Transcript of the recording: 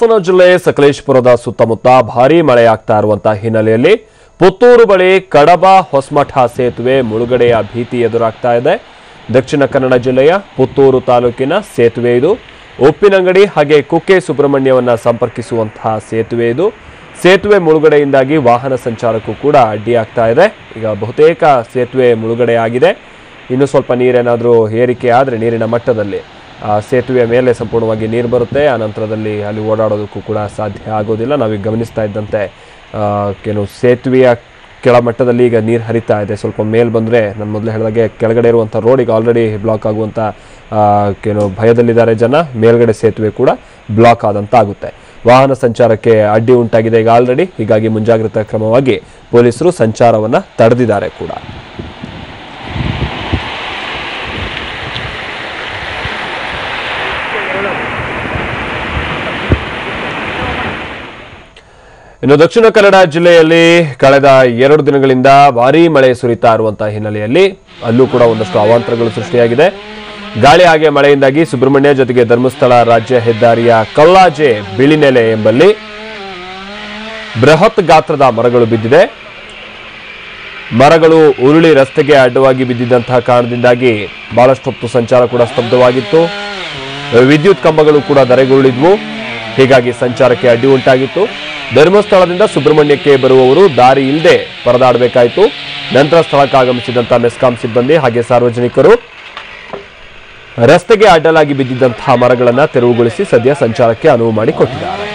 ಹಾಸನ ಜಿಲ್ಲೆ ಸಕಲೇಶಪುರದ ಸುತ್ತಮುತ್ತ ಭಾರೀ ಮಳೆಯಾಗ್ತಾ ಇರುವಂತಹ ಹಿನ್ನೆಲೆಯಲ್ಲಿ ಪುತ್ತೂರು ಬಳಿ ಕಡಬ ಹೊಸಮಠ ಸೇತುವೆ ಮುಳುಗಡೆಯ ಭೀತಿ ಎದುರಾಗ್ತಾ ಇದೆ. ದಕ್ಷಿಣ ಕನ್ನಡ ಜಿಲ್ಲೆಯ ಪುತ್ತೂರು ತಾಲೂಕಿನ ಸೇತುವೆ ಇದು. ಉಪ್ಪಿನಂಗಡಿ ಹಾಗೆ ಕುಕ್ಕೆ ಸುಬ್ರಹ್ಮಣ್ಯವನ್ನ ಸಂಪರ್ಕಿಸುವಂತಹ ಸೇತುವೆ ಇದು. ಸೇತುವೆ ಮುಳುಗಡೆಯಿಂದಾಗಿ ವಾಹನ ಸಂಚಾರಕ್ಕೂ ಕೂಡ ಅಡ್ಡಿಯಾಗ್ತಾ ಇದೆ. ಈಗ ಬಹುತೇಕ ಸೇತುವೆ ಮುಳುಗಡೆಯಾಗಿದೆ. ಇನ್ನು ಸ್ವಲ್ಪ ನೀರೇನಾದರೂ ಏರಿಕೆ ಆದರೆ ನೀರಿನ ಮಟ್ಟದಲ್ಲಿ. ಸೇತುವೆಯ ಮೇಲೆ ಸಂಪೂರ್ಣವಾಗಿ ನೀರು ಬರುತ್ತೆ. ಆ ನಂತರದಲ್ಲಿ ಅಲ್ಲಿ ಓಡಾಡೋದಕ್ಕೂ ಕೂಡ ಸಾಧ್ಯ ಆಗೋದಿಲ್ಲ. ನಾವೀಗ ಗಮನಿಸ್ತಾ ಇದ್ದಂತೆ ಕೆಲವು ಸೇತುವೆಯ ಕೆಳಮಟ್ಟದಲ್ಲಿ ಈಗ ನೀರು ಹರಿತಾ ಇದೆ. ಸ್ವಲ್ಪ ಮೇಲ್ ಬಂದರೆ, ನಾನು ಮೊದಲು ಹೇಳಿದಾಗೆ ಕೆಳಗಡೆ ಇರುವಂಥ ರೋಡ್ ಈಗ ಆಲ್ರೆಡಿ ಬ್ಲಾಕ್ ಆಗುವಂಥ ಕೆಲವು ಭಯದಲ್ಲಿದ್ದಾರೆ ಜನ. ಮೇಲ್ಗಡೆ ಸೇತುವೆ ಕೂಡ ಬ್ಲಾಕ್ ಆದಂತ ಆಗುತ್ತೆ ವಾಹನ ಸಂಚಾರಕ್ಕೆ ಅಡ್ಡಿ ಉಂಟಾಗಿದೆ ಈಗ ಆಲ್ರೆಡಿ ಹೀಗಾಗಿ ಮುಂಜಾಗ್ರತಾ ಕ್ರಮವಾಗಿ ಪೊಲೀಸರು ಸಂಚಾರವನ್ನು ತಡೆದಿದ್ದಾರೆ ಕೂಡ. ಇನ್ನು ದಕ್ಷಿಣ ಕನ್ನಡ ಜಿಲ್ಲೆಯಲ್ಲಿ ಕಳೆದ ಎರಡು ದಿನಗಳಿಂದ ಭಾರೀ ಮಳೆ ಸುರಿತಾ ಇರುವಂತಹ ಹಿನ್ನೆಲೆಯಲ್ಲಿ ಅಲ್ಲೂ ಕೂಡ ಒಂದಷ್ಟು ಅವಾಂತರಗಳು ಸೃಷ್ಟಿಯಾಗಿದೆ. ಗಾಳಿ ಹಾಗೆ ಮಳೆಯಿಂದಾಗಿ ಸುಬ್ರಹ್ಮಣ್ಯ ಜೊತೆಗೆ ಧರ್ಮಸ್ಥಳ ರಾಜ್ಯ ಹೆದ್ದಾರಿಯ ಕಲ್ಲಾಜೆ ಬಿಳಿನೆಲೆ ಎಂಬಲ್ಲಿ ಬೃಹತ್ ಗಾತ್ರದ ಮರಗಳು ಬಿದ್ದಿದೆ. ಮರಗಳು ಉರುಳಿ ರಸ್ತೆಗೆ ಅಡ್ಡವಾಗಿ ಬಿದ್ದಿದ್ದಂತಹ ಕಾರಣದಿಂದಾಗಿ ಬಹಳಷ್ಟು ಸಂಚಾರ ಕೂಡ ಸ್ತಬ್ಧವಾಗಿತ್ತು. ವಿದ್ಯುತ್ ಕಂಬಗಳು ಕೂಡ ಧರೆಗುರುಳಿದ್ವು. ಹೀಗಾಗಿ ಸಂಚಾರಕ್ಕೆ ಅಡ್ಡಿ ಉಂಟಾಗಿತ್ತು. ಧರ್ಮಸ್ಥಳದಿಂದ ಸುಬ್ರಹ್ಮಣ್ಯಕ್ಕೆ ಬರುವವರು ದಾರಿ ಇಲ್ಲದೆ ಪರದಾಡಬೇಕಾಯಿತು. ನಂತರ ಸ್ಥಳಕ್ಕೆ ಆಗಮಿಸಿದಂತಹ ಮೆಸ್ಕಾಂ ಸಿಬ್ಬಂದಿ ಹಾಗೆ ಸಾರ್ವಜನಿಕರು ರಸ್ತೆಗೆ ಅಡ್ಡಲಾಗಿ ಬಿದ್ದಿದ್ದಂತಹ ಮರಗಳನ್ನು ತೆರವುಗೊಳಿಸಿ ಸದ್ಯ ಸಂಚಾರಕ್ಕೆ ಅನುವು ಮಾಡಿಕೊಟ್ಟಿದ್ದಾರೆ.